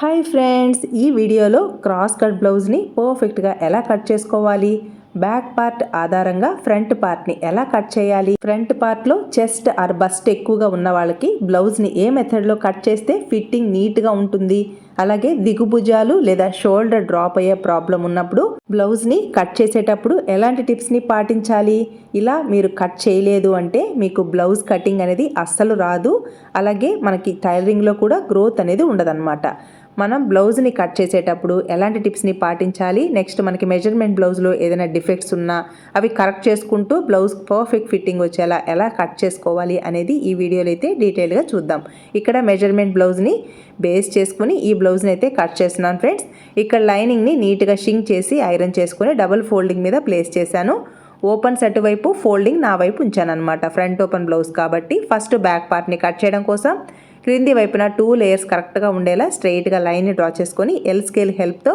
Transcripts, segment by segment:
Hi friends ఈ వీడియోలో cross cut బ్లౌజ్ని పర్ఫెక్ట్గా ఎలా కట్ చేసుకోవాలి? బ్యాక్ పార్ట్ ఆధారంగా ఫ్రంట్ పార్ట్ని ఎలా కట్ చేయాలి? ఫ్రంట్ పార్ట్లో చెస్ట్ ఆర్ బస్ట్ ఎక్కువగా ఉన్న వాళ్ళకి బ్లౌజ్ని ఏ మెథడ్లో కట్ చేస్తే ఫిట్టింగ్ నీట్గా ఉంటుంది? అలాగే దిగుభుజాలు లేదా షోల్డర్ డ్రాప్ అయ్యే ప్రాబ్లం ఉన్నప్పుడు బ్లౌజ్ని కట్ చేసేటప్పుడు ఎలాంటి టిప్స్ని పాటించాలి? ఇలా మీరు కట్ చేయలేదు అంటే మీకు బ్లౌజ్ కటింగ్ అనేది అస్సలు రాదు. అలాగే మనకి టైలరింగ్లో కూడా గ్రోత్ అనేది ఉండదన్నమాట. మనం బ్లౌజ్ని కట్ చేసేటప్పుడు ఎలాంటి టిప్స్ని పాటించాలి? నెక్స్ట్ మనకి మెజర్మెంట్ బ్లౌజ్లో ఏదైనా డిఫెక్ట్స్ ఉన్నా అవి కరెక్ట్ చేసుకుంటూ బ్లౌజ్ పర్ఫెక్ట్ ఫిట్టింగ్ వచ్చేలా ఎలా కట్ చేసుకోవాలి అనేది ఈ వీడియోలో అయితే డీటెయిల్గా చూద్దాం. ఇక్కడ మెజర్మెంట్ బ్లౌజ్ని బేస్ చేసుకుని ఈ బ్లౌజ్ని అయితే కట్ చేస్తున్నాను ఫ్రెండ్స్. ఇక్కడ లైనింగ్ని నీట్గా షింక్ చేసి ఐరన్ చేసుకుని డబుల్ ఫోల్డింగ్ మీద ప్లేస్ చేశాను. ఓపెన్ సెట్ వైపు ఫోల్డింగ్ నా వైపు ఉంచాను అనమాట ఫ్రంట్ ఓపెన్ బ్లౌజ్ కాబట్టి ఫస్ట్ బ్యాక్ పార్ట్ని కట్ చేయడం కోసం క్రింది వైపున టూ లేయర్స్ కరెక్ట్గా ఉండేలా స్ట్రైట్గా లైన్ని డ్రా చేసుకొని ఎల్ స్కేల్ హెల్ప్తో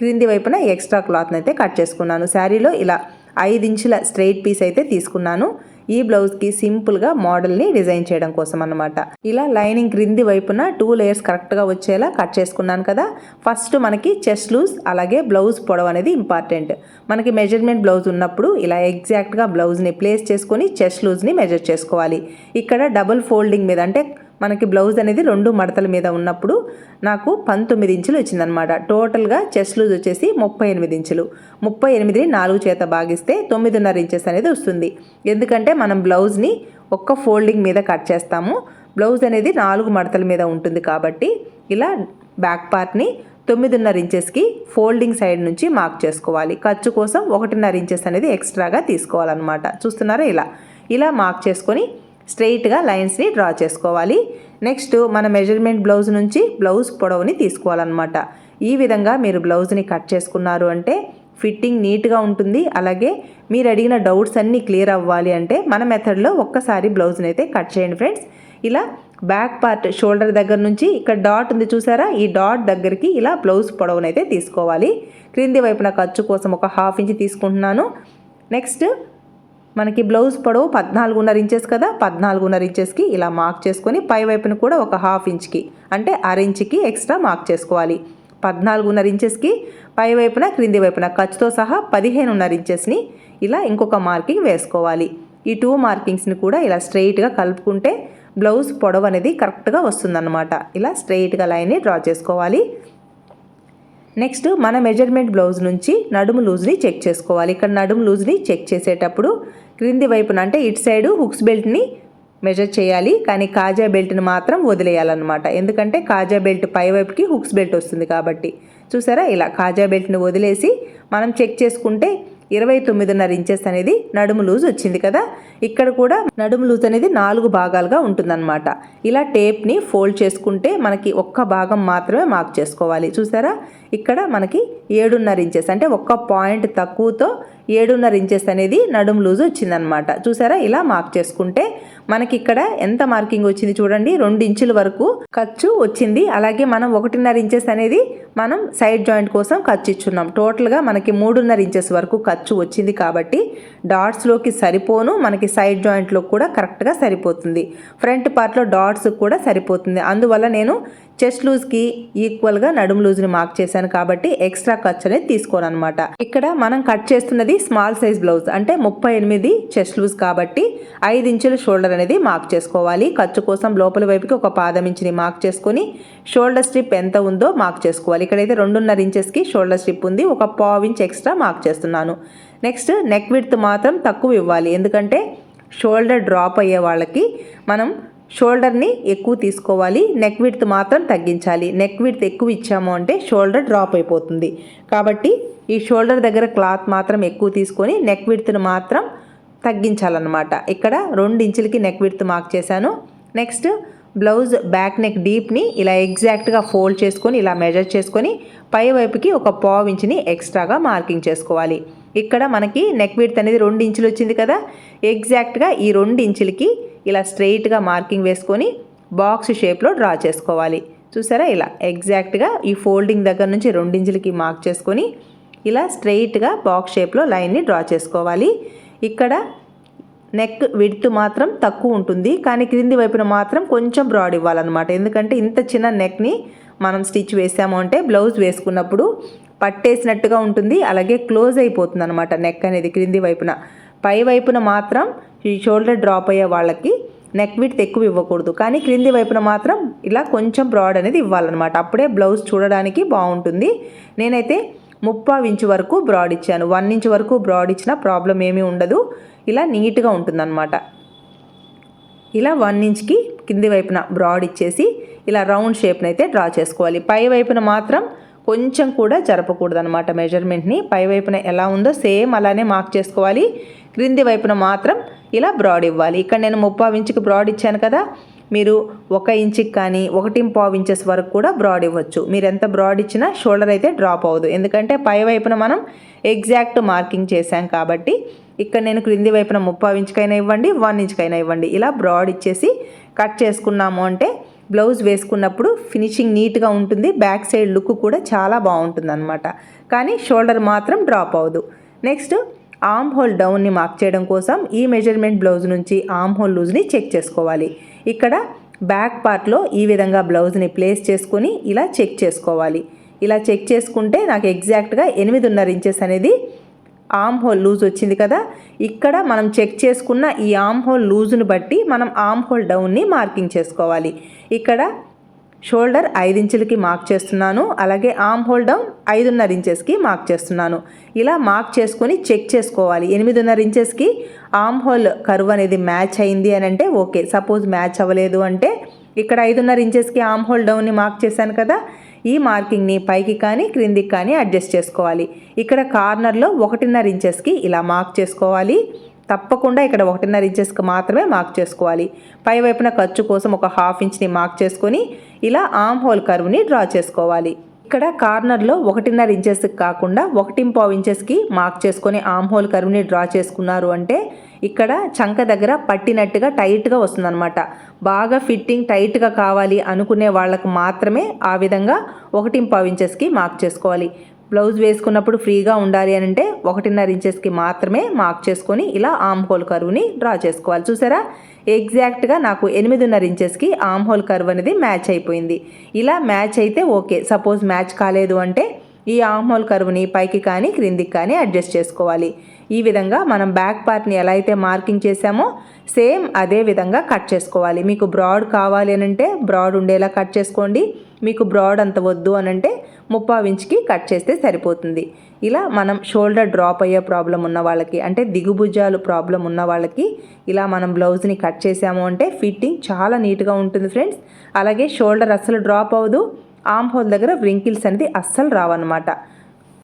క్రింది వైపున ఎక్స్ట్రా క్లాత్ని అయితే కట్ చేసుకున్నాను. శారీలో ఇలా ఐదు ఇంచుల స్ట్రైట్ పీస్ అయితే తీసుకున్నాను. ఈ బ్లౌజ్కి సింపుల్గా మోడల్ని డిజైన్ చేయడం కోసం అనమాట ఇలా లైనింగ్ క్రింది వైపున టూ లేయర్స్ కరెక్ట్గా వచ్చేలా కట్ చేసుకున్నాను కదా. ఫస్ట్ మనకి చెస్ట్ లూజ్ అలాగే బ్లౌజ్ పొడవు అనేది ఇంపార్టెంట్ మనకి మెజర్మెంట్ బ్లౌజ్ ఉన్నప్పుడు ఇలా ఎగ్జాక్ట్గా బ్లౌజ్ని ప్లేస్ చేసుకొని చెస్ట్ లూజ్ని మెజర్ చేసుకోవాలి. ఇక్కడ డబుల్ ఫోల్డింగ్ మీద అంటే మనకి బ్లౌజ్ అనేది రెండు మడతల మీద ఉన్నప్పుడు నాకు పంతొమ్మిది ఇంచులు వచ్చిందనమాట టోటల్గా చెస్ట్ లూజ్ వచ్చేసి ముప్పై ఎనిమిది ఇంచులు. ముప్పై ఎనిమిదిని నాలుగు చేత భాగిస్తే తొమ్మిదిన్నర ఇంచెస్ అనేది వస్తుంది. ఎందుకంటే మనం బ్లౌజ్ని ఒక్క ఫోల్డింగ్ మీద కట్ చేస్తాము. బ్లౌజ్ అనేది నాలుగు మడతల మీద ఉంటుంది కాబట్టి ఇలా బ్యాక్ పార్ట్ని తొమ్మిదిన్నర ఇంచెస్కి ఫోల్డింగ్ సైడ్ నుంచి మార్క్ చేసుకోవాలి. ఖర్చు కోసం ఒకటిన్నర ఇంచెస్ అనేది ఎక్స్ట్రాగా తీసుకోవాలన్నమాట. చూస్తున్నారా ఇలా? ఇలా మార్క్ చేసుకొని స్ట్రెయిట్గా లైన్స్ని డ్రా చేసుకోవాలి. నెక్స్ట్ మన మెజర్మెంట్ బ్లౌజ్ నుంచి బ్లౌజ్ పొడవుని తీసుకోవాలన్నమాట. ఈ విధంగా మీరు బ్లౌజ్ని కట్ చేసుకున్నారు అంటే ఫిట్టింగ్ నీట్గా ఉంటుంది. అలాగే మీరు అడిగిన డౌట్స్ అన్నీ క్లియర్ అవ్వాలి అంటే మన మెథడ్లో ఒక్కసారి బ్లౌజ్ని అయితే కట్ చేయండి ఫ్రెండ్స్. ఇలా బ్యాక్ పార్ట్ షోల్డర్ దగ్గర నుంచి ఇక్కడ డాట్ ఉంది చూసారా? ఈ డాట్ దగ్గరికి ఇలా బ్లౌజ్ పొడవునైతే తీసుకోవాలి. క్రింది వైపున ఖర్చు కోసం ఒక హాఫ్ ఇంచ్ తీసుకుంటున్నాను. నెక్స్ట్ మనకి బ్లౌజ్ పొడవు పద్నాలుగున్నర ఇంచెస్ కదా పద్నాలుగున్నర ఇంచెస్కి ఇలా మార్క్ చేసుకొని పై వైపున కూడా ఒక హాఫ్ ఇంచ్కి అంటే అర ఇంచ్కి ఎక్స్ట్రా మార్క్ చేసుకోవాలి. పద్నాలుగున్నర ఇంచెస్కి పై వైపున క్రింది వైపున ఖర్చుతో సహా పదిహేనున్నర ఇంచెస్ని ఇలా ఇంకొక మార్కింగ్ వేసుకోవాలి. ఈ టూ మార్కింగ్స్ని కూడా ఇలా స్ట్రెయిట్గా కలుపుకుంటే బ్లౌజ్ పొడవు అనేది కరెక్ట్గా వస్తుందన్నమాట. ఇలా స్ట్రెయిట్గా లైన్ని డ్రా చేసుకోవాలి. నెక్స్ట్ మన మెజర్మెంట్ బ్లౌజ్ నుంచి నడుము లూజ్ని చెక్ చేసుకోవాలి. ఇక్కడ నడుము లూజ్ని చెక్ చేసేటప్పుడు క్రింది వైపున అంటే ఇటు సైడు హుక్స్ బెల్ట్ని మెజర్ చేయాలి. కానీ కాజా బెల్ట్ని మాత్రం వదిలేయాలన్నమాట. ఎందుకంటే కాజా బెల్ట్ పై వైపుకి హుక్స్ బెల్ట్ వస్తుంది కాబట్టి. చూసారా? ఇలా కాజా బెల్ట్ని వదిలేసి మనం చెక్ చేసుకుంటే ఇరవై తొమ్మిదిన్నర ఇంచెస్ అనేది నడుము లూజ్ వచ్చింది కదా? ఇక్కడ కూడా నడుము లూజ్ అనేది నాలుగు భాగాలుగా ఉంటుందన్నమాట. ఇలా టేప్ని ఫోల్డ్ చేసుకుంటే మనకి ఒక్క భాగం మాత్రమే మార్క్ చేసుకోవాలి. చూసారా? ఇక్కడ మనకి ఏడున్నర ఇంచెస్ అంటే ఒక్క పాయింట్ తక్కువతో ఏడున్నర ఇంచెస్ అనేది నడుము లూజ్ వచ్చిందనమాట చూసారా? ఇలా మార్క్ చేసుకుంటే మనకి ఇక్కడ ఎంత మార్కింగ్ వచ్చింది చూడండి. రెండు ఇంచుల వరకు ఖర్చు వచ్చింది. అలాగే మనం ఒకటిన్నర ఇంచెస్ అనేది మనం సైడ్ జాయింట్ కోసం ఖర్చు ఇచ్చున్నాం. టోటల్గా మనకి మూడున్నర ఇంచెస్ వరకు ఖర్చు వచ్చింది కాబట్టి డాట్స్లోకి సరిపోను. మనకి సైడ్ జాయింట్లో కూడా కరెక్ట్గా సరిపోతుంది. ఫ్రంట్ పార్ట్లో డాట్స్ కూడా సరిపోతుంది. అందువల్ల నేను చెస్ట్ లూజ్కి ఈక్వల్గా నడుము లూజ్ని మార్క్ చేశాను కాబట్టి ఎక్స్ట్రా ఖర్చు అనేది తీసుకోను అనమాట ఇక్కడ మనం కట్ చేస్తున్నది స్మాల్ సైజ్ బ్లౌజ్ అంటే ముప్పై ఎనిమిది చెస్ట్ లూజ్ కాబట్టి ఐదు ఇంచుల షోల్డర్ అనేది మార్క్ చేసుకోవాలి. ఖర్చు కోసం లోపల వైపుకి ఒక పాదం ఇంచుని మార్క్ చేసుకొని షోల్డర్ స్ట్రిప్ ఎంత ఉందో మార్క్ చేసుకోవాలి. ఇక్కడైతే రెండున్నర ఇంచెస్కి షోల్డర్ స్ట్రిప్ ఉంది. ఒక పావు ఇంచ్ ఎక్స్ట్రా మార్క్ చేస్తున్నాను. నెక్స్ట్ నెక్ విడ్త్ మాత్రం తక్కువ ఇవ్వాలి. ఎందుకంటే షోల్డర్ డ్రాప్ అయ్యే వాళ్ళకి మనం షోల్డర్ని ఎక్కువ తీసుకోవాలి నెక్ విడ్త్ మాత్రం తగ్గించాలి. నెక్ విడ్త్ ఎక్కువ ఇచ్చాము అంటే షోల్డర్ డ్రాప్ అయిపోతుంది. కాబట్టి ఈ షోల్డర్ దగ్గర క్లాత్ మాత్రం ఎక్కువ తీసుకొని నెక్ విడ్త్ను మాత్రం తగ్గించాలన్నమాట. ఇక్కడ రెండు ఇంచులకి నెక్ విడ్త్ మార్క్ చేశాను. నెక్స్ట్ బ్లౌజ్ బ్యాక్ నెక్ డీప్ని ఇలా ఎగ్జాక్ట్గా ఫోల్డ్ చేసుకొని ఇలా మెజర్ చేసుకొని పై వైపుకి ఒక పావు ఇంచుని ఎక్స్ట్రాగా మార్కింగ్ చేసుకోవాలి. ఇక్కడ మనకి నెక్ విడ్త్ అనేది రెండు ఇంచులు వచ్చింది కదా? ఎగ్జాక్ట్గా ఈ రెండు ఇంచులకి ఇలా స్ట్రెయిట్గా మార్కింగ్ వేసుకొని బాక్స్ షేప్లో డ్రా చేసుకోవాలి. చూసారా ఇలా? ఎగ్జాక్ట్గా ఈ ఫోల్డింగ్ దగ్గర నుంచి రెండించులకి మార్క్ చేసుకొని ఇలా స్ట్రెయిట్గా బాక్స్ షేప్లో లైన్ని డ్రా చేసుకోవాలి. ఇక్కడ నెక్ విడ్త్ మాత్రం తక్కువ ఉంటుంది. కానీ క్రింది వైపున మాత్రం కొంచెం బ్రాడ్ ఇవ్వాలన్నమాట. ఎందుకంటే ఇంత చిన్న నెక్ని మనం స్టిచ్ వేసాము అంటే బ్లౌజ్ వేసుకున్నప్పుడు పట్టేసినట్టుగా ఉంటుంది. అలాగే క్లోజ్ అయిపోతుంది అనమాట నెక్ అనేది క్రింది వైపున. పై వైపున మాత్రం ఈ షోల్డర్ డ్రాప్ అయ్యే వాళ్ళకి నెక్ విడ్త్ ఎక్కువ ఇవ్వకూడదు. కానీ క్రింది వైపున మాత్రం ఇలా కొంచెం బ్రాడ్ అనేది ఇవ్వాలన్నమాట. అప్పుడే బ్లౌజ్ చూడడానికి బాగుంటుంది. నేనైతే ముప్పావు ఇంచు వరకు బ్రాడ్ ఇచ్చాను. వన్ ఇంచ్ వరకు బ్రాడ్ ఇచ్చిన ప్రాబ్లం ఏమీ ఉండదు. ఇలా నీట్గా ఉంటుందన్నమాట. ఇలా వన్ ఇంచ్కి కింది వైపున బ్రాడ్ ఇచ్చేసి ఇలా రౌండ్ షేప్ని అయితే డ్రా చేసుకోవాలి. పై వైపున మాత్రం కొంచెం కూడా జరపకూడదు అనమాట మెజర్మెంట్ని పై వైపున ఎలా ఉందో సేమ్ అలానే మార్క్ చేసుకోవాలి. క్రింది వైపున మాత్రం ఇలా బ్రాడ్ ఇవ్వాలి. ఇక్కడ నేను ముప్పావు ఇంచుకి బ్రాడ్ ఇచ్చాను కదా. మీరు ఒక ఇంచుకి కానీ ఒకటి పావు ఇంచెస్ వరకు కూడా బ్రాడ్ ఇవ్వచ్చు. మీరు ఎంత బ్రాడ్ ఇచ్చినా షోల్డర్ అయితే డ్రాప్ అవ్వదు. ఎందుకంటే పై వైపున మనం ఎగ్జాక్ట్ మార్కింగ్ చేశాం కాబట్టి ఇక్కడ నేను క్రింది వైపున ముప్పావు ఇంచుకైనా ఇవ్వండి వన్ ఇంచుకైనా ఇవ్వండి. ఇలా బ్రాడ్ ఇచ్చేసి కట్ చేసుకున్నాము అంటే బ్లౌజ్ వేసుకున్నప్పుడు ఫినిషింగ్ నీట్గా ఉంటుంది. బ్యాక్ సైడ్ లుక్ కూడా చాలా బాగుంటుంది అనమాట కానీ షోల్డర్ మాత్రం డ్రాప్ అవ్వదు. నెక్స్ట్ ఆమ్ హోల్ డౌన్ని మార్క్ చేయడం కోసం ఈ మెజర్మెంట్ బ్లౌజ్ నుంచి ఆమ్ హోల్ లూజ్ని చెక్ చేసుకోవాలి. ఇక్కడ బ్యాక్ పార్ట్లో ఈ విధంగా బ్లౌజ్ని ప్లేస్ చేసుకొని ఇలా చెక్ చేసుకోవాలి. ఇలా చెక్ చేసుకుంటే నాకు ఎగ్జాక్ట్గా ఎనిమిదిన్నర ఇంచెస్ అనేది ఆమ్ హోల్ లూజ్ వచ్చింది కదా? ఇక్కడ మనం చెక్ చేసుకున్న ఈ ఆమ్ హోల్ లూజ్ని బట్టి మనం ఆమ్ హోల్ డౌన్ని మార్కింగ్ చేసుకోవాలి. ఇక్కడ షోల్డర్ ఐదు ఇంచులకి మార్క్ చేస్తున్నాను అలాగే ఆమ్ హోల్ డౌన్ ఐదున్నర ఇంచెస్కి మార్క్ చేస్తున్నాను. ఇలా మార్క్ చేసుకొని చెక్ చేసుకోవాలి. ఎనిమిదిన్నర ఇంచెస్కి ఆమ్ హోల్ కరువు అనేది మ్యాచ్ అయింది అని అంటే ఓకే. సపోజ్ మ్యాచ్ అవ్వలేదు అంటే ఇక్కడ ఐదున్నర ఇంచెస్కి ఆమ్ హోల్ డౌన్ని మార్క్ చేశాను కదా? ఈ మార్కింగ్ని పైకి కానీ క్రిందికి కానీ అడ్జస్ట్ చేసుకోవాలి. ఇక్కడ కార్నర్లో ఒకటిన్నర ఇంచెస్కి ఇలా మార్క్ చేసుకోవాలి. తప్పకుండా ఇక్కడ ఒకటిన్నర ఇంచెస్కి మాత్రమే మార్క్ చేసుకోవాలి. పై వైపున ఖర్చు కోసం ఒక హాఫ్ ఇంచ్ని మార్క్ చేసుకొని ఇలా ఆమ్ హోల్ కర్వ్ని డ్రా చేసుకోవాలి. ఇక్కడ కార్నర్లో ఒకటిన్నర ఇంచెస్కి కాకుండా ఒకటి పావు ఇంచెస్కి మార్క్ చేసుకొని ఆమ్ హోల్ కరువుని డ్రా చేసుకున్నారు అంటే ఇక్కడ చంక దగ్గర పట్టినట్టుగా టైట్గా వస్తుందన్నమాట. బాగా ఫిట్టింగ్ టైట్గా కావాలి అనుకునే వాళ్ళకు మాత్రమే ఆ విధంగా ఒకటి పావు ఇంచెస్కి మార్క్ చేసుకోవాలి. బ్లౌజ్ వేసుకున్నప్పుడు ఫ్రీగా ఉండాలి అని అంటే ఒకటిన్నర ఇంచెస్కి మాత్రమే మార్క్ చేసుకొని ఇలా ఆమ్ హోల్ కరువుని డ్రా చేసుకోవాలి. చూసారా? ఎగ్జాక్ట్గా నాకు ఎనిమిదిన్నర ఇంచెస్కి ఆమ్ హోల్ కర్వ్ అనేది మ్యాచ్ అయిపోయింది. ఇలా మ్యాచ్ అయితే ఓకే. సపోజ్ మ్యాచ్ కాలేదు అంటే ఈ ఆమ్ హోల్ కరువుని పైకి కానీ క్రిందికి కానీ అడ్జస్ట్ చేసుకోవాలి. ఈ విధంగా మనం బ్యాక్ పార్ట్ని ఎలా అయితే మార్కింగ్ చేసామో సేమ్ అదే విధంగా కట్ చేసుకోవాలి. మీకు బ్రాడ్ కావాలి అని అంటే బ్రాడ్ ఉండేలా కట్ చేసుకోండి. మీకు బ్రాడ్ అంత వద్దు అనంటే ముప్పావు ఇంచుకి కట్ చేస్తే సరిపోతుంది. ఇలా మనం షోల్డర్ డ్రాప్ అయ్యే ప్రాబ్లం ఉన్న వాళ్ళకి అంటే దిగుభుజాలు ప్రాబ్లం ఉన్న వాళ్ళకి ఇలా మనం బ్లౌజ్ని కట్ చేసాము అంటే ఫిట్టింగ్ చాలా నీట్గా ఉంటుంది ఫ్రెండ్స్. అలాగే షోల్డర్ అస్సలు డ్రాప్ అవ్వదు. ఆమ్ హోల్ దగ్గర వ్రింకిల్స్ అనేది అస్సలు రావన్నమాట.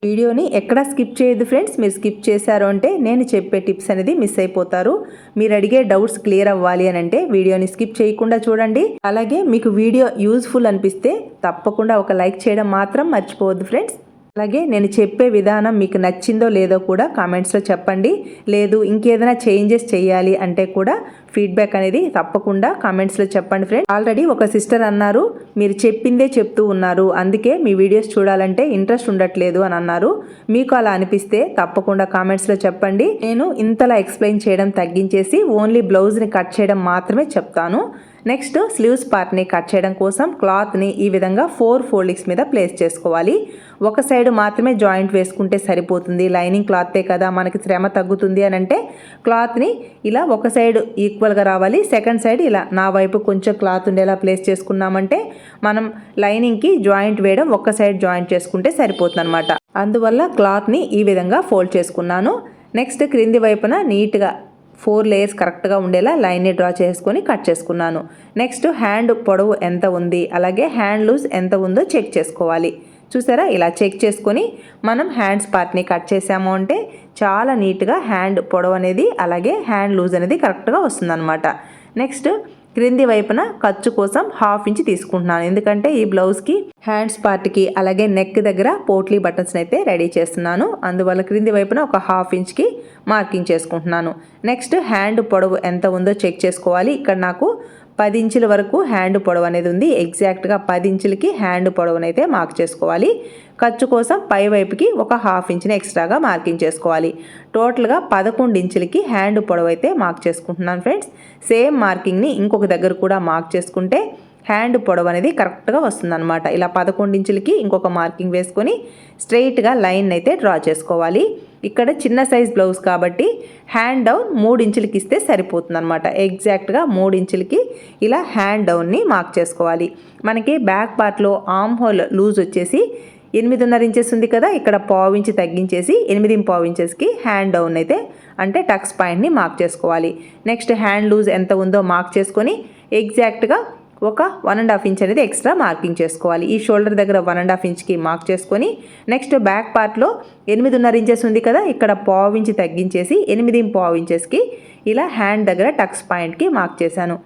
వీడియోని ఎక్కడ స్కిప్ చేయదు ఫ్రెండ్స్. మీరు స్కిప్ చేశారు అంటే నేను చెప్పే టిప్స్ అనేది మిస్ అయిపోతారు. మీరు అడిగే డౌట్స్ క్లియర్ అవ్వాలి అని అంటే వీడియోని స్కిప్ చేయకుండా చూడండి. అలాగే మీకు వీడియో యూజ్ఫుల్ అనిపిస్తే తప్పకుండా ఒక లైక్ చేయడం మాత్రం మర్చిపోవద్దు ఫ్రెండ్స్. అలాగే నేను చెప్పే విధానం మీకు నచ్చిందో లేదో కూడా కామెంట్స్లో చెప్పండి. లేదు ఇంకేదైనా చేంజెస్ చేయాలి అంటే కూడా ఫీడ్బ్యాక్ అనేది తప్పకుండా కామెంట్స్లో చెప్పండి ఫ్రెండ్ ఆల్రెడీ ఒక సిస్టర్ అన్నారు మీరు చెప్పిందే చెప్తూ ఉన్నారు. అందుకే మీ వీడియోస్ చూడాలంటే ఇంట్రెస్ట్ ఉండట్లేదు అని అన్నారు. మీకు అలా అనిపిస్తే తప్పకుండా కామెంట్స్లో చెప్పండి. నేను ఇంతలా ఎక్స్ప్లెయిన్ చేయడం తగ్గించేసి ఓన్లీ బ్లౌజ్ని కట్ చేయడం మాత్రమే చెప్తాను. నెక్స్ట్ స్లీవ్స్ పార్ట్ని కట్ చేయడం కోసం క్లాత్ని ఈ విధంగా ఫోర్ ఫోల్డింగ్స్ మీద ప్లేస్ చేసుకోవాలి. ఒక సైడ్ మాత్రమే జాయింట్ వేసుకుంటే సరిపోతుంది. లైనింగ్ క్లాతే కదా మనకి శ్రమ తగ్గుతుంది అని అంటే క్లాత్ని ఇలా ఒక సైడ్ ఈక్వల్గా రావాలి. సెకండ్ సైడ్ ఇలా నా వైపు కొంచెం క్లాత్ ఉండేలా ప్లేస్ చేసుకున్నామంటే మనం లైనింగ్కి జాయింట్ వేయడం ఒక సైడ్ జాయింట్ చేసుకుంటే సరిపోతుంది అనమాట అందువల్ల క్లాత్ని ఈ విధంగా ఫోల్డ్ చేసుకున్నాను. నెక్స్ట్ క్రింది వైపున నీట్గా ఫోర్ లేయర్స్ కరెక్ట్గా ఉండేలా లైన్ని డ్రా చేసుకొని కట్ చేసుకున్నాను. నెక్స్ట్ హ్యాండ్ పొడవు ఎంత ఉంది? అలాగే హ్యాండ్ లూజ్ ఎంత ఉందో చెక్ చేసుకోవాలి. చూసారా? ఇలా చెక్ చేసుకొని మనం హ్యాండ్స్ పార్ట్ని కట్ చేసాము అంటే చాలా నీట్గా హ్యాండ్ పొడవు అనేది అలాగే హ్యాండ్ లూజ్ అనేది కరెక్ట్గా వస్తుందన్నమాట. నెక్స్ట్ క్రింది వైపున ఖర్చు కోసం హాఫ్ ఇంచ్ తీసుకుంటున్నాను. ఎందుకంటే ఈ బ్లౌజ్కి హ్యాండ్స్ పార్ట్కి అలాగే నెక్ దగ్గర పోట్లీ బటన్స్ని అయితే రెడీ చేస్తున్నాను. అందువల్ల క్రింది వైపున ఒక హాఫ్ ఇంచ్కి మార్కింగ్ చేసుకుంటున్నాను. నెక్స్ట్ హ్యాండ్ పొడవు ఎంత ఉందో చెక్ చేసుకోవాలి. ఇక్కడ నాకు పది ఇంచుల వరకు హ్యాండ్ పొడవు అనేది ఉంది. ఎగ్జాక్ట్గా పది ఇంచులకి హ్యాండ్ పొడవునైతే మార్క్ చేసుకోవాలి. ఖర్చు కోసం పై వైపుకి ఒక హాఫ్ ఇంచ్ని ఎక్స్ట్రాగా మార్కింగ్ చేసుకోవాలి. టోటల్గా పదకొండు ఇంచులకి హ్యాండ్ పొడవు అయితే మార్క్ చేసుకుంటున్నాను ఫ్రెండ్స్ సేమ్ మార్కింగ్ని ఇంకొక దగ్గర కూడా మార్క్ చేసుకుంటే హ్యాండ్ పొడవు అనేది కరెక్ట్గా వస్తుందన్నమాట. ఇలా పదకొండు ఇంచులకి ఇంకొక మార్కింగ్ వేసుకొని స్ట్రైట్గా లైన్ అయితే డ్రా చేసుకోవాలి. ఇక్కడ చిన్న సైజ్ బ్లౌజ్ కాబట్టి హ్యాండ్ డౌన్ మూడు ఇంచులకి ఇస్తే సరిపోతుంది అనమాట ఎగ్జాక్ట్గా మూడు ఇంచులకి ఇలా హ్యాండ్ డౌన్ని మార్క్ చేసుకోవాలి. మనకి బ్యాక్ పార్ట్లో ఆమ్ హోల్ లూజ్ వచ్చేసి ఎనిమిదిన్నర ఇంచెస్ ఉంది కదా ఇక్కడ పావు ఇంచు తగ్గించేసి ఎనిమిది పావు ఇంచెస్కి హ్యాండ్ డౌన్ అయితే అంటే టక్స్ పాయింట్ని మార్క్ చేసుకోవాలి. నెక్స్ట్ హ్యాండ్ లూజ్ ఎంత ఉందో మార్క్ చేసుకొని ఎగ్జాక్ట్గా ఒక వన్ అండ్ హాఫ్ ఇంచ్ అనేది ఎక్స్ట్రా మార్కింగ్ చేసుకోవాలి. ఈ షోల్డర్ దగ్గర వన్ అండ్ హాఫ్ ఇంచ్కి మార్క్ చేసుకొని నెక్స్ట్ బ్యాక్ పార్ట్లో ఎనిమిదిన్నర ఇంచెస్ ఉంది కదా ఇక్కడ పావు ఇంచ్ తగ్గించేసి ఎనిమిది పావు ఇంచెస్కి ఇలా హ్యాండ్ దగ్గర టక్స్ పాయింట్కి మార్క్ చేశాను.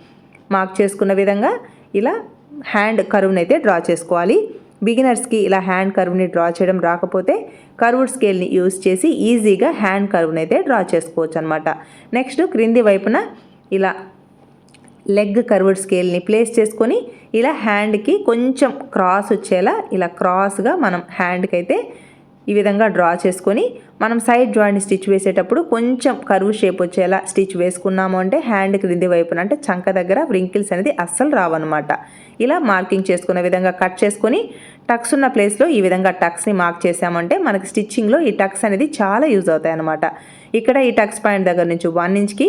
మార్క్ చేసుకున్న విధంగా ఇలా హ్యాండ్ కరువుని అయితే డ్రా చేసుకోవాలి. బిగినర్స్కి ఇలా హ్యాండ్ కర్వ్ని డ్రా చేయడం రాకపోతే కర్వ్డ్ స్కేల్ని యూస్ చేసి ఈజీగా హ్యాండ్ కర్వ్ని అయితే డ్రా చేసుకోవచ్చు అనమాట నెక్స్ట్ క్రింది వైపున ఇలా లెగ్ కర్వ్డ్ స్కేల్ని ప్లేస్ చేసుకొని ఇలా హ్యాండ్కి కొంచెం క్రాస్ వచ్చేలా ఇలా క్రాస్గా మనం హ్యాండ్కి అయితే ఈ విధంగా డ్రా చేసుకొని మనం సైడ్ జాయింట్ స్టిచ్ వేసేటప్పుడు కొంచెం కరువు షేప్ వచ్చేలా స్టిచ్ వేసుకున్నాము అంటే హ్యాండ్ క్రింది వైపున అంటే చంక దగ్గర వ్రింకిల్స్ అనేది అస్సలు రావన్నమాట. ఇలా మార్కింగ్ చేసుకున్న విధంగా కట్ చేసుకొని టక్స్ ఉన్న ప్లేస్లో ఈ విధంగా టక్స్ని మార్క్ చేసామంటే మనకి స్టిచ్చింగ్లో ఈ టక్స్ అనేది చాలా యూజ్ అవుతాయి అన్నమాట ఇక్కడ ఈ టక్స్ పాయింట్ దగ్గర నుంచి వన్ ఇంచ్కి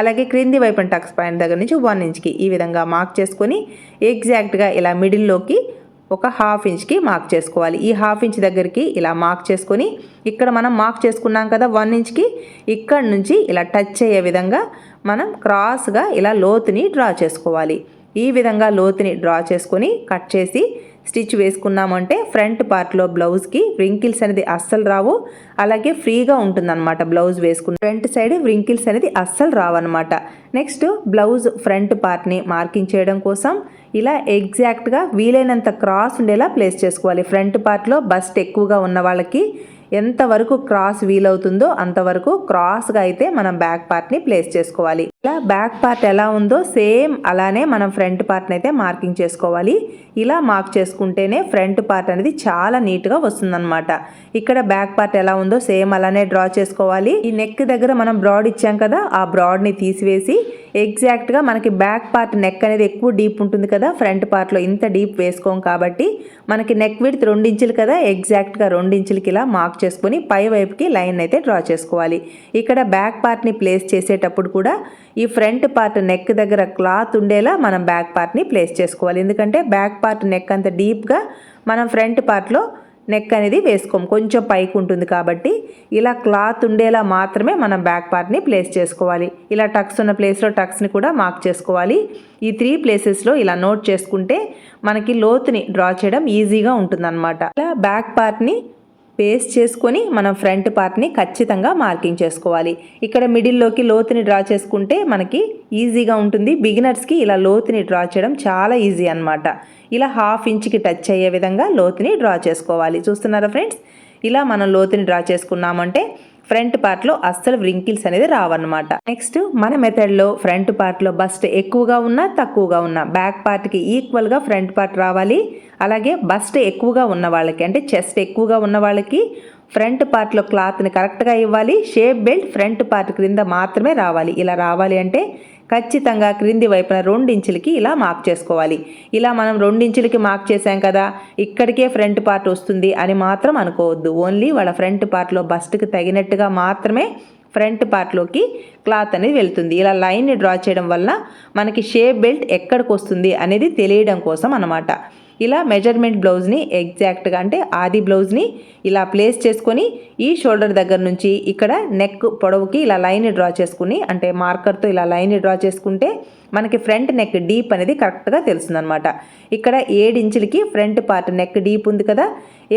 అలాగే క్రింది వైపున టక్స్ పాయింట్ దగ్గర నుంచి వన్ ఇంచ్కి ఈ విధంగా మార్క్ చేసుకొని ఎగ్జాక్ట్గా ఇలా మిడిల్లోకి ఒక హాఫ్ ఇంచ్కి మార్క్ చేసుకోవాలి. ఈ హాఫ్ ఇంచ్ దగ్గరికి ఇలా మార్క్ చేసుకొని ఇక్కడ మనం మార్క్ చేసుకున్నాం కదా వన్ ఇంచ్కి ఇక్కడ నుంచి ఇలా టచ్ అయ్యే విధంగా మనం క్రాస్గా ఇలా లోతుని డ్రా చేసుకోవాలి. ఈ విధంగా లోతుని డ్రా చేసుకొని కట్ చేసి స్టిచ్ వేసుకున్నామంటే ఫ్రంట్ పార్ట్లో బ్లౌజ్కి వ్రింకిల్స్ అనేది అస్సలు రావు. అలాగే ఫ్రీగా ఉంటుందన్నమాట బ్లౌజ్ వేసుకున్న ఫ్రంట్ సైడ్ వ్రింకిల్స్ అనేది అస్సలు రావన్నమాట. నెక్స్ట్ బ్లౌజ్ ఫ్రంట్ పార్ట్ని మార్కింగ్ చేయడం కోసం ఇలా ఎగ్జాక్ట్గా వీలైనంత క్రాస్ ఉండేలా ప్లేస్ చేసుకోవాలి. ఫ్రంట్ పార్ట్లో బస్ట్ ఎక్కువగా ఉన్న వాళ్ళకి ఎంతవరకు క్రాస్ వీలవుతుందో అంతవరకు క్రాస్గా అయితే మనం బ్యాక్ పార్ట్ని ప్లేస్ చేసుకోవాలి. ఇలా బ్యాక్ పార్ట్ ఎలా ఉందో సేమ్ అలానే మనం ఫ్రంట్ పార్ట్ని అయితే మార్కింగ్ చేసుకోవాలి. ఇలా మార్క్ చేసుకుంటేనే ఫ్రంట్ పార్ట్ అనేది చాలా నీట్గా వస్తుందన్నమాట. ఇక్కడ బ్యాక్ పార్ట్ ఎలా ఉందో సేమ్ అలానే డ్రా చేసుకోవాలి. ఈ నెక్ దగ్గర మనం బ్రాడ్ ఇచ్చాం కదా ఆ బ్రాడ్ని తీసివేసి ఎగ్జాక్ట్గా మనకి బ్యాక్ పార్ట్ నెక్ అనేది ఎక్కువ డీప్ ఉంటుంది కదా ఫ్రంట్ పార్ట్లో ఇంత డీప్ వేసుకోం కాబట్టి మనకి నెక్ విడ్త్ రెండించులు కదా ఎగ్జాక్ట్గా రెండించులకి ఇలా మార్క్ చేసుకొని పై వైపుకి లైన్ అయితే డ్రా చేసుకోవాలి. ఇక్కడ బ్యాక్ పార్ట్ని ప్లేస్ చేసేటప్పుడు కూడా ఈ ఫ్రంట్ పార్ట్ నెక్ దగ్గర క్లాత్ ఉండేలా మనం బ్యాక్ పార్ట్ని ప్లేస్ చేసుకోవాలి. ఎందుకంటే బ్యాక్ పార్ట్ నెక్ అంత డీప్గా మనం ఫ్రంట్ పార్ట్లో నెక్ అనేది వేసుకోం. కొంచెం పైకి ఉంటుంది కాబట్టి ఇలా క్లాత్ ఉండేలా మాత్రమే మనం బ్యాక్ పార్ట్ని ప్లేస్ చేసుకోవాలి. ఇలా టక్స్ ఉన్న ప్లేస్లో టక్స్ని కూడా మార్క్ చేసుకోవాలి. ఈ త్రీ ప్లేసెస్లో ఇలా నోట్ చేసుకుంటే మనకి లోతుని డ్రా చేయడం ఈజీగా ఉంటుందన్నమాట. ఇలా బ్యాక్ పార్ట్ని పేస్ట్ చేసుకొని మనం ఫ్రంట్ పార్ట్ని ఖచ్చితంగా మార్కింగ్ చేసుకోవాలి. ఇక్కడ మిడిల్లోకి లోతుని డ్రా చేసుకుంటే మనకి ఈజీగా ఉంటుంది. బిగినర్స్కి ఇలా లోతుని డ్రా చేయడం చాలా ఈజీ అనమాట ఇలా హాఫ్ ఇంచ్కి టచ్ అయ్యే విధంగా లోతుని డ్రా చేసుకోవాలి. చూస్తున్నారా ఫ్రెండ్స్? ఇలా మనం లోతుని డ్రా చేసుకున్నామంటే ఫ్రంట్ పార్ట్లో అస్సలు వ్రింకిల్స్ అనేది రావన్నమాట. నెక్స్ట్ మన మెథడ్లో ఫ్రంట్ పార్ట్లో బస్ట్ ఎక్కువగా ఉన్నా తక్కువగా ఉన్నా బ్యాక్ పార్ట్కి ఈక్వల్గా ఫ్రంట్ పార్ట్ రావాలి. అలాగే బస్ట్ ఎక్కువగా ఉన్న వాళ్ళకి అంటే చెస్ట్ ఎక్కువగా ఉన్న వాళ్ళకి ఫ్రంట్ పార్ట్లో క్లాత్ని కరెక్ట్గా ఇవ్వాలి. షేప్ బెల్ట్ ఫ్రంట్ పార్ట్ క్రింద మాత్రమే రావాలి. ఇలా రావాలి అంటే ఖచ్చితంగా క్రింది వైపున రెండించులకి ఇలా మార్క్ చేసుకోవాలి. ఇలా మనం రెండించులకి మార్క్ చేసాం కదా ఇక్కడికే ఫ్రంట్ పార్ట్ వస్తుంది అని మాత్రం అనుకోవద్దు. ఓన్లీ వాళ్ళ ఫ్రంట్ పార్ట్లో బస్ట్కి తగినట్టుగా మాత్రమే ఫ్రంట్ పార్ట్లోకి క్లాత్ అనేది వెళ్తుంది. ఇలా లైన్ని డ్రా చేయడం వల్ల మనకి షేప్ బెల్ట్ ఎక్కడికి వస్తుంది అనేది తెలియడం కోసం అనమాట ఇలా మెజర్మెంట్ బ్లౌజ్ని ఎగ్జాక్ట్గా అంటే ఆది బ్లౌజ్ని ఇలా ప్లేస్ చేసుకొని ఈ షోల్డర్ దగ్గర నుంచి ఇక్కడ నెక్ పొడవుకి ఇలా లైన్ డ్రా చేసుకుని అంటే మార్కర్తో ఇలా లైన్ డ్రా చేసుకుంటే మనకి ఫ్రంట్ నెక్ డీప్ అనేది కరెక్ట్గా తెలుస్తుందనమాట ఇక్కడ ఇంచులకి ఫ్రంట్ పార్ట్ నెక్ డీప్ ఉంది కదా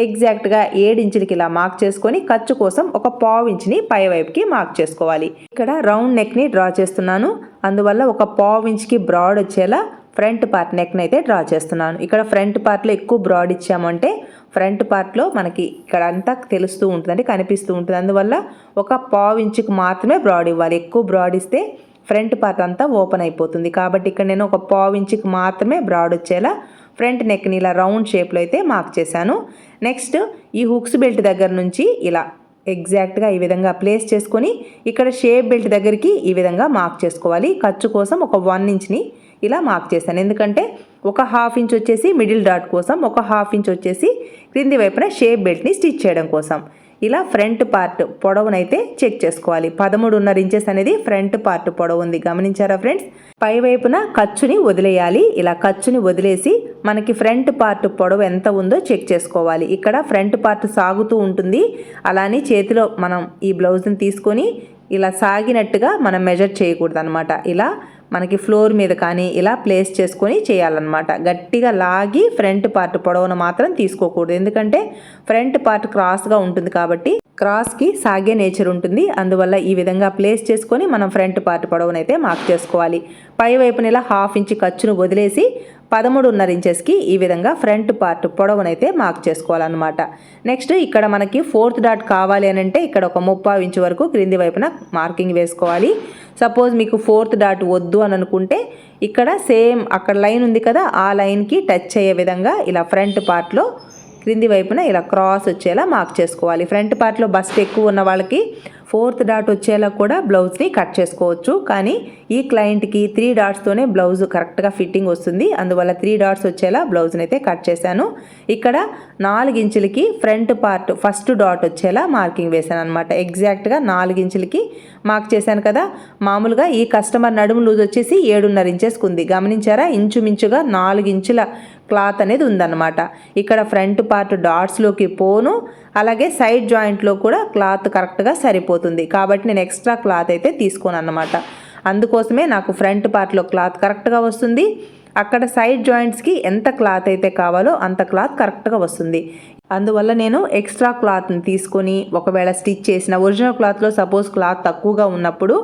ఎగ్జాక్ట్గా ఇంచులకి ఇలా మార్క్ చేసుకొని ఖర్చు కోసం ఒక పావు ఇంచుని పై వైపుకి మార్క్ చేసుకోవాలి. ఇక్కడ రౌండ్ నెక్ని డ్రా చేస్తున్నాను అందువల్ల ఒక పావు ఇంచుకి బ్రాడ్ వచ్చేలా ఫ్రంట్ పార్ట్ నెక్ని అయితే డ్రా చేస్తున్నాను. ఇక్కడ ఫ్రంట్ పార్ట్లో ఎక్కువ బ్రాడ్ ఇచ్చామంటే ఫ్రంట్ పార్ట్లో మనకి ఇక్కడ అంతా తెలుస్తూ ఉంటుంది అంటే కనిపిస్తూ ఉంటుంది. అందువల్ల ఒక పావు ఇంచుకు మాత్రమే బ్రాడ్ ఇవ్వాలి. ఎక్కువ బ్రాడ్ ఇస్తే ఫ్రంట్ పార్ట్ అంతా ఓపెన్ అయిపోతుంది. కాబట్టి ఇక్కడ నేను ఒక పావు ఇంచుకి మాత్రమే బ్రాడ్ వచ్చేలా ఫ్రంట్ నెక్ని ఇలా రౌండ్ షేప్లో అయితే మార్క్ చేశాను. నెక్స్ట్ ఈ హుక్స్ బెల్ట్ దగ్గర నుంచి ఇలా ఎగ్జాక్ట్గా ఈ విధంగా ప్లేస్ చేసుకొని ఇక్కడ షేప్ బెల్ట్ దగ్గరికి ఈ విధంగా మార్క్ చేసుకోవాలి. ఖర్చు కోసం ఒక వన్ ఇంచ్ని ఇలా మార్క్ చేశాను. ఎందుకంటే ఒక హాఫ్ ఇంచ్ వచ్చేసి మిడిల్ డాట్ కోసం ఒక హాఫ్ ఇంచ్ వచ్చేసి క్రింది వైపున షేప్ బెల్ట్ని స్టిచ్ చేయడం కోసం. ఇలా ఫ్రంట్ పార్ట్ పొడవునైతే చెక్ చేసుకోవాలి. పదమూడున్నర ఇంచెస్ అనేది ఫ్రంట్ పార్ట్ పొడవు ఉంది. గమనించారా ఫ్రెండ్స్ పై వైపున ఖర్చుని వదిలేయాలి. ఇలా ఖర్చుని వదిలేసి మనకి ఫ్రంట్ పార్ట్ పొడవు ఎంత ఉందో చెక్ చేసుకోవాలి. ఇక్కడ ఫ్రంట్ పార్ట్ సాగుతూ ఉంటుంది. అలానే చేతిలో మనం ఈ బ్లౌజ్ని తీసుకొని ఇలా సాగినట్టుగా మనం మెజర్ చేయకూడదు అనమాట ఇలా మనకి ఫ్లోర్ మీద కానీ ఇలా ప్లేస్ చేసుకొని చేయాలన్నమాట. గట్టిగా లాగి ఫ్రంట్ పార్ట్ పొడవును మాత్రం తీసుకోకూడదు. ఎందుకంటే ఫ్రంట్ పార్ట్ క్రాస్గా ఉంటుంది కాబట్టి క్రాస్కి సాగే నేచర్ ఉంటుంది. అందువల్ల ఈ విధంగా ప్లేస్ చేసుకొని మనం ఫ్రంట్ పార్ట్ పొడవునైతే మార్క్ చేసుకోవాలి. పై వైపున ఇలా హాఫ్ ఇంచ్ ఖర్చును వదిలేసి పదమూడున్నర ఇంచెస్కి ఈ విధంగా ఫ్రంట్ పార్ట్ పొడవునైతే మార్క్ చేసుకోవాలన్నమాట. నెక్స్ట్ ఇక్కడ మనకి ఫోర్త్ డాట్ కావాలి అని అంటే ఇక్కడ ఒక ముప్పై ఇంచు వరకు క్రింది వైపున మార్కింగ్ వేసుకోవాలి. సపోజ్ మీకు ఫోర్త్ డాట్ వద్దు అని అనుకుంటే ఇక్కడ సేమ్ అక్కడ లైన్ ఉంది కదా ఆ లైన్కి టచ్ అయ్యే విధంగా ఇలా ఫ్రంట్ పార్ట్లో క్రింది వైపున ఇలా క్రాస్ వచ్చేలా మార్క్ చేసుకోవాలి. ఫ్రంట్ పార్ట్లో బస్ట్ ఎక్కువ ఉన్న వాళ్ళకి ఫోర్త్ డాట్ వచ్చేలా కూడా బ్లౌజ్ని కట్ చేసుకోవచ్చు. కానీ ఈ క్లయింట్కి త్రీ డాట్స్తోనే బ్లౌజ్ కరెక్ట్గా ఫిట్టింగ్ వస్తుంది. అందువల్ల త్రీ డాట్స్ వచ్చేలా బ్లౌజ్ని అయితే కట్ చేశాను. ఇక్కడ నాలుగు ఇంచులకి ఫ్రంట్ పార్ట్ ఫస్ట్ డాట్ వచ్చేలా మార్కింగ్ వేశాను అనమాట ఎగ్జాక్ట్గా నాలుగు ఇంచులకి మార్క్ చేశాను కదా. మామూలుగా ఈ కస్టమర్ నడుము లూజ్ వచ్చేసి ఏడున్నర ఇంచెస్కి ఉంది. గమనించారా? ఇంచుమించుగా నాలుగు ఇంచుల క్లాత్ అనేది ఉందన్నమాట. ఇక్కడ ఫ్రంట్ పార్ట్ డాట్స్లోకి పోను అలాగే సైడ్ జాయింట్లో కూడా క్లాత్ కరెక్ట్గా సరిపోతుంది. కాబట్టి నేను ఎక్స్ట్రా క్లాత్ అయితే తీసుకోను అన్నమాట అందుకోసమే నాకు ఫ్రంట్ పార్ట్లో క్లాత్ కరెక్ట్గా వస్తుంది. అక్కడ సైడ్ జాయింట్స్కి ఎంత క్లాత్ అయితే కావాలో అంత క్లాత్ కరెక్ట్గా వస్తుంది. అందువల్ల నేను ఎక్స్ట్రా క్లాత్ని తీసుకొని ఒకవేళ స్టిచ్ చేసిన ఒరిజినల్ క్లాత్లో సపోజ్ క్లాత్ తక్కువగా ఉన్నప్పుడు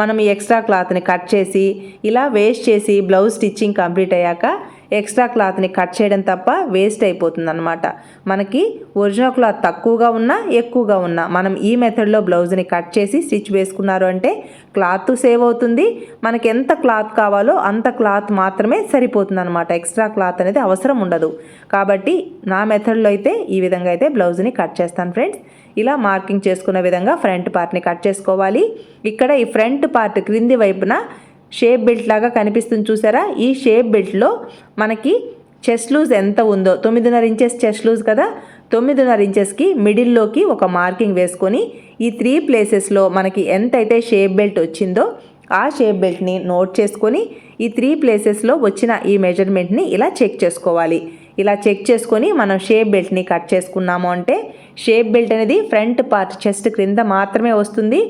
మనం ఈ ఎక్స్ట్రా క్లాత్ని కట్ చేసి ఇలా వేస్ట్ చేసి బ్లౌజ్ స్టిచ్చింగ్ కంప్లీట్ అయ్యాక ఎక్స్ట్రా క్లాత్ని కట్ చేయడం తప్ప వేస్ట్ అయిపోతుంది అనమాట మనకి ఒరిజినల్ క్లాత్ తక్కువగా ఉన్నా ఎక్కువగా ఉన్నా మనం ఈ మెథడ్లో బ్లౌజ్ని కట్ చేసి స్టిచ్ వేసుకున్నారు అంటే క్లాత్ సేవ్ అవుతుంది. మనకి ఎంత క్లాత్ కావాలో అంత క్లాత్ మాత్రమే సరిపోతుంది అనమాట ఎక్స్ట్రా క్లాత్ అనేది అవసరం ఉండదు. కాబట్టి నా మెథడ్లో అయితే ఈ విధంగా అయితే బ్లౌజ్ని కట్ చేస్తాను ఫ్రెండ్స్. ఇలా మార్కింగ్ చేసుకున్న విధంగా ఫ్రంట్ పార్ట్ని కట్ చేసుకోవాలి. ఇక్కడ ఈ ఫ్రంట్ పార్ట్ క్రింది వైపున షేప్ బెల్ట్ లాగా కనిపిస్తుంది చూసారా? ఈ షేప్ బెల్ట్లో మనకి చెస్ట్ లూజ్ ఎంత ఉందో తొమ్మిదిన్నర ఇంచెస్ చెస్ట్ లూజ్ కదా? తొమ్మిదిన్నర ఇంచెస్కి మిడిల్లోకి ఒక మార్కింగ్ వేసుకొని ఈ త్రీ ప్లేసెస్లో మనకి ఎంతైతే షేప్ బెల్ట్ వచ్చిందో ఆ షేప్ బెల్ట్ని నోట్ చేసుకొని ఈ త్రీ ప్లేసెస్లో వచ్చిన ఈ మెజర్మెంట్ని ఇలా చెక్ చేసుకోవాలి. ఇలా చెక్ చేసుకొని మనం షేప్ బెల్ట్ని కట్ చేసుకున్నాము అంటే షేప్ బెల్ట్ అనేది ఫ్రంట్ పార్ట్ చెస్ట్ క్రింద మాత్రమే వస్తుంది.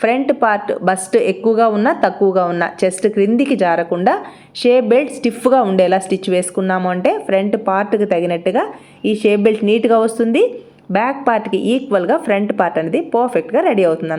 ఫ్రంట్ పార్ట్ బస్ట్ ఎక్కువగా ఉన్నా తక్కువగా ఉన్నా చెస్ట్ క్రిందికి జారకుండా షేప్ బెల్ట్ స్టిఫ్గా ఉండేలా స్టిచ్ వేసుకున్నాము అంటే ఫ్రంట్ పార్ట్కి తగినట్టుగా ఈ షేప్ బెల్ట్ నీట్గా వస్తుంది. బ్యాక్ పార్ట్కి ఈక్వల్గా ఫ్రంట్ పార్ట్ అనేది పర్ఫెక్ట్గా రెడీ అవుతుంది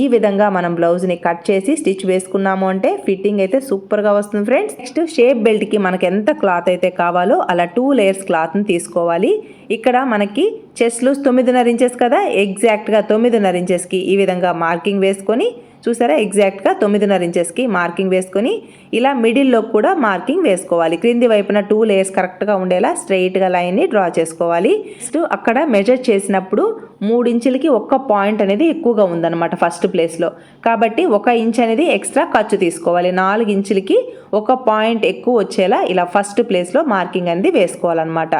ఈ విధంగా మనం బ్లౌజ్ని కట్ చేసి స్టిచ్ వేసుకున్నాము అంటే ఫిట్టింగ్ అయితే సూపర్గా వస్తుంది ఫ్రెండ్స్. నెక్స్ట్ షేప్ బెల్ట్కి మనకి ఎంత క్లాత్ అయితే కావాలో అలా టూ లేయర్స్ క్లాత్ని తీసుకోవాలి. ఇక్కడ మనకి చెస్ట్ లూస్ తొమ్మిదిన్నర ఇంచెస్ కదా ఎగ్జాక్ట్గా తొమ్మిదిన్నర ఇంచెస్కి ఈ విధంగా మార్కింగ్ వేసుకొని చూసారా? ఎగ్జాక్ట్గా తొమ్మిదిన్నర ఇంచెస్కి మార్కింగ్ వేసుకొని ఇలా మిడిల్లో కూడా మార్కింగ్ వేసుకోవాలి. క్రింది వైపున టూ లేయర్స్ కరెక్ట్గా ఉండేలా స్ట్రైట్గా లైన్ని డ్రా చేసుకోవాలి. నెక్స్ట్ అక్కడ మెజర్ చేసినప్పుడు మూడు ఇంచులకి ఒక్క పాయింట్ అనేది ఎక్కువగా ఉందన్నమాట ఫస్ట్ ప్లేస్లో కాబట్టి ఒక ఇంచ్ అనేది ఎక్స్ట్రా ఖర్చు తీసుకోవాలి. నాలుగు ఇంచులకి ఒక పాయింట్ ఎక్కువ వచ్చేలా ఇలా ఫస్ట్ ప్లేస్లో మార్కింగ్ అనేది వేసుకోవాలన్నమాట.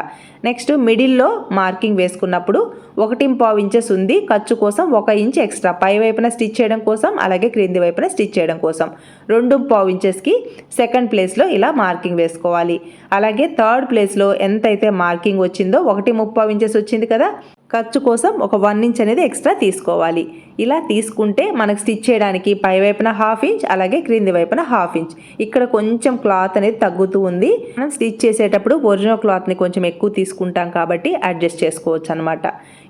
నెక్స్ట్ మిడిల్లో మార్కింగ్ వేసుకున్నప్పుడు ఒకటి పావు ఇంచెస్ ఉంది ఖర్చు కోసం ఒక ఇంచ్ ఎక్స్ట్రా. పై వైపున స్టిచ్ చేయడం కోసం అలాగే క్రింది వైపున స్టిచ్ చేయడం కోసం. రెండు పావు ఇంచెస్కి సెకండ్ ప్లేస్లో ఇలా మార్కింగ్ వేసుకోవాలి. అలాగే థర్డ్ ప్లేస్లో ఎంతైతే మార్కింగ్ వచ్చిందో ఒకటి ముప్పావు ఇంచెస్ వచ్చింది కదా ఖర్చు కోసం ఒక వన్ ఇంచ్ అనేది ఎక్స్ట్రా తీసుకోవాలి. ఇలా తీసుకుంటే మనకు స్టిచ్ చేయడానికి పై వైపున హాఫ్ ఇంచ్ అలాగే క్రింది వైపున హాఫ్ ఇంచ్. ఇక్కడ కొంచెం క్లాత్ అనేది తగ్గుతూ ఉంది. మనం స్టిచ్ చేసేటప్పుడు ఒరిజినల్ క్లాత్ని కొంచెం ఎక్కువ తీసుకుంటాం కాబట్టి అడ్జస్ట్ చేసుకోవచ్చు అనమాట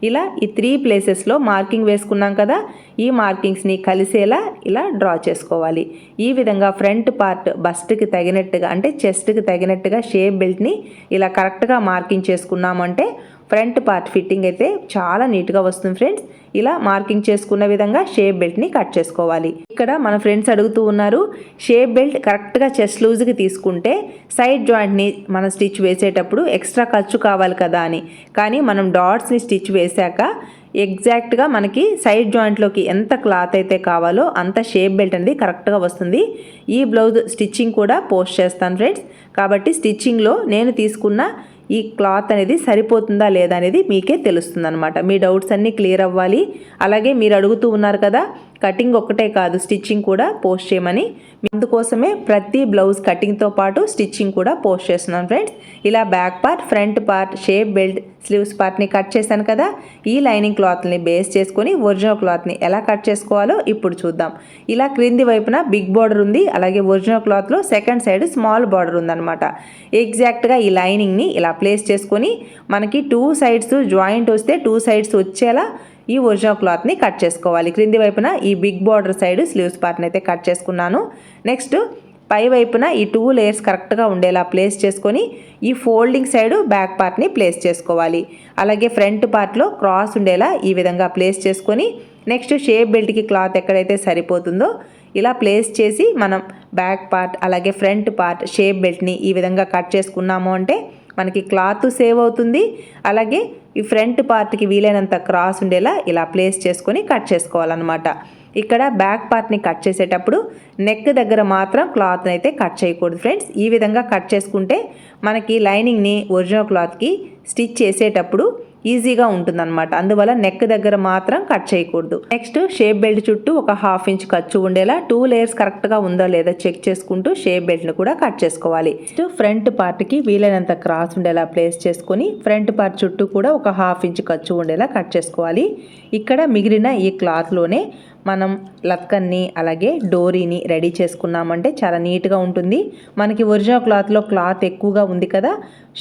ఇలా ఈ త్రీ ప్లేసెస్లో మార్కింగ్ వేసుకున్నాం కదా ఈ మార్కింగ్స్ని కలిసేలా ఇలా డ్రా చేసుకోవాలి. ఈ విధంగా ఫ్రంట్ పార్ట్ బస్ట్కి తగినట్టుగా అంటే చెస్ట్కి తగినట్టుగా షేప్ బెల్ట్ని ఇలా కరెక్ట్గా మార్కింగ్ చేసుకున్నామంటే ఫ్రంట్ పార్ట్ ఫిట్టింగ్ అయితే చాలా నీట్గా వస్తుంది ఫ్రెండ్స్. ఇలా మార్కింగ్ చేసుకున్న విధంగా షేప్ బెల్ట్ని కట్ చేసుకోవాలి. ఇక్కడ మన ఫ్రెండ్స్ అడుగుతూ ఉన్నారు షేప్ బెల్ట్ కరెక్ట్గా చెస్ట్ లూజ్కి తీసుకుంటే సైడ్ జాయింట్ని మనం స్టిచ్ వేసేటప్పుడు ఎక్స్ట్రా ఖర్చు కావాలి కదా అని. కానీ మనం డాట్స్ని స్టిచ్ వేశాక ఎగ్జాక్ట్గా మనకి సైడ్ జాయింట్లోకి ఎంత క్లాత్ అయితే కావాలో అంత షేప్ బెల్ట్ అనేది కరెక్ట్గా వస్తుంది. ఈ బ్లౌజ్ స్టిచ్చింగ్ కూడా పోస్ట్ చేస్తాను ఫ్రెండ్స్. కాబట్టి స్టిచ్చింగ్లో నేను తీసుకున్న ఈ క్లాత్ అనేది సరిపోతుందా లేదా అనేది మీకే తెలుస్తుంది అనమాట మీ డౌట్స్ అన్నీ క్లియర్ అవ్వాలి. అలాగే మీరు అడుగుతూ ఉన్నారు కదా కటింగ్ ఒక్కటే కాదు స్టిచ్చింగ్ కూడా పోస్ట్ చేయమని. అందుకోసమే ప్రతి బ్లౌజ్ కటింగ్తో పాటు స్టిచ్చింగ్ కూడా పోస్ట్ చేస్తున్నాను ఫ్రెండ్స్. ఇలా back part front part shape belt sleeves పార్ట్ని కట్ చేశాను కదా. ఈ లైనింగ్ క్లాత్ని బేస్ చేసుకొని ఒరిజినల్ క్లాత్ని ఎలా కట్ చేసుకోవాలో ఇప్పుడు చూద్దాం. ఇలా క్రింది వైపున బిగ్ బార్డర్ ఉంది అలాగే ఒరిజినల్ క్లాత్లో సెకండ్ సైడ్ స్మాల్ బార్డర్ ఉందన్నమాట. ఎగ్జాక్ట్గా ఈ లైనింగ్ని ఇలా ప్లేస్ చేసుకొని మనకి టూ సైడ్స్ జాయింట్ వస్తే టూ సైడ్స్ వచ్చేలా ఈ ఒరిజినల్ క్లాత్ని కట్ చేసుకోవాలి. క్రింది వైపున ఈ బిగ్ బార్డర్ సైడ్ స్లీవ్స్ పార్ట్ని అయితే కట్ చేసుకున్నాను. నెక్స్ట్ పై వైపున ఈ టూ లేయర్స్ కరెక్ట్గా ఉండేలా ప్లేస్ చేసుకొని ఈ ఫోల్డింగ్ సైడ్ బ్యాక్ పార్ట్ని ప్లేస్ చేసుకోవాలి. అలాగే ఫ్రంట్ పార్ట్లో క్రాస్ ఉండేలా ఈ విధంగా ప్లేస్ చేసుకొని నెక్స్ట్ షేప్ బెల్ట్కి క్లాత్ ఎక్కడైతే సరిపోతుందో ఇలా ప్లేస్ చేసి మనం బ్యాక్ పార్ట్ అలాగే ఫ్రంట్ పార్ట్ షేప్ బెల్ట్ని ఈ విధంగా కట్ చేసుకున్నాము అంటే మనకి క్లాత్ సేవ్ అవుతుంది. అలాగే ఈ ఫ్రంట్ పార్ట్కి వీలైనంత క్రాస్ ఉండేలా ఇలా ప్లేస్ చేసుకొని కట్ చేసుకోవాలన్నమాట. ఇక్కడ బ్యాక్ పార్ట్ని కట్ చేసేటప్పుడు నెక్ దగ్గర మాత్రం క్లాత్ని అయితే కట్ చేయకూడదు ఫ్రెండ్స్. ఈ విధంగా కట్ చేసుకుంటే మనకి లైనింగ్ని ఒరిజినల్ క్లాత్కి స్టిచ్ చేసేటప్పుడు ఈజీగా ఉంటుందన్నమాట. అందువల్ల నెక్ దగ్గర మాత్రం కట్ చేయకూడదు. నెక్స్ట్ షేప్ బెల్ట్ చుట్టూ ఒక హాఫ్ ఇంచ్ ఖర్చు ఉండేలా టూ లేయర్స్ కరెక్ట్గా ఉందో లేదా చెక్ చేసుకుంటూ షేప్ బెల్ట్ని కూడా కట్ చేసుకోవాలి. నెక్స్ట్ ఫ్రంట్ పార్ట్కి వీలైనంత క్రాస్ ఉండేలా ప్లేస్ చేసుకొని ఫ్రంట్ పార్ట్ చుట్టూ కూడా ఒక హాఫ్ ఇంచ్ ఖర్చు ఉండేలా కట్ చేసుకోవాలి. ఇక్కడ మిగిలిన ఈ క్లాత్లోనే మనం లక్కన్ని అలాగే డోరీని రెడీ చేసుకున్నామంటే చాలా నీట్గా ఉంటుంది. మనకి ఒరిజినల్ క్లాత్లో క్లాత్ ఎక్కువగా ఉంది కదా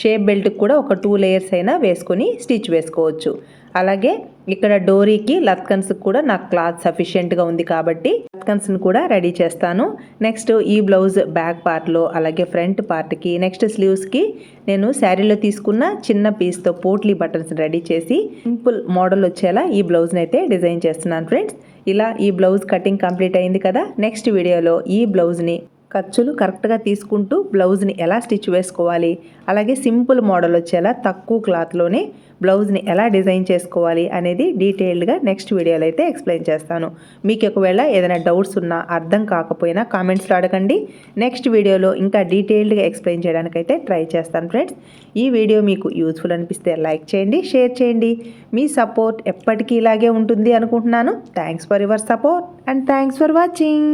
షేప్ బెల్ట్కి కూడా ఒక టూ లేయర్స్ అయినా వేసుకొని స్టిచ్ వేసుకోవచ్చు. అలాగే ఇక్కడ డోరీకి లత్కన్స్కి కూడా నాకు క్లాత్ సఫిషియెంట్గా ఉంది కాబట్టి లత్కన్స్ని కూడా రెడీ చేస్తాను. నెక్స్ట్ ఈ బ్లౌజ్ బ్యాక్ పార్ట్లో అలాగే ఫ్రంట్ పార్ట్కి నెక్స్ట్ స్లీవ్స్కి నేను శారీలో తీసుకున్న చిన్న పీస్తో పోట్లీ బటన్స్ రెడీ చేసి సింపుల్ మోడల్ వచ్చేలా ఈ బ్లౌజ్ని అయితే డిజైన్ చేస్తున్నాను ఫ్రెండ్స్. ఇలా ఈ బ్లౌజ్ కటింగ్ కంప్లీట్ అయింది కదా నెక్స్ట్ వీడియోలో ఈ బ్లౌజ్ని ఖర్చులు కరెక్ట్గా తీసుకుంటూ బ్లౌజ్ని ఎలా స్టిచ్ వేసుకోవాలి అలాగే సింపుల్ మోడల్ వచ్చేలా తక్కువ క్లాత్లోనే బ్లౌజ్ని ఎలా డిజైన్ చేసుకోవాలి అనేది డీటెయిల్డ్గా నెక్స్ట్ వీడియోలో అయితే ఎక్స్ప్లెయిన్ చేస్తాను. మీకు ఒకవేళ ఏదైనా డౌట్స్ ఉన్నా అర్థం కాకపోయినా కామెంట్స్లో అడగండి. నెక్స్ట్ వీడియోలో ఇంకా డీటెయిల్డ్గా ఎక్స్ప్లెయిన్ చేయడానికైతే ట్రై చేస్తాను ఫ్రెండ్స్. ఈ వీడియో మీకు యూస్ఫుల్ అనిపిస్తే లైక్ చేయండి షేర్ చేయండి. మీ సపోర్ట్ ఎప్పటికీ ఇలాగే ఉంటుంది అనుకుంటున్నాను. Thanks for your support and thanks for watching.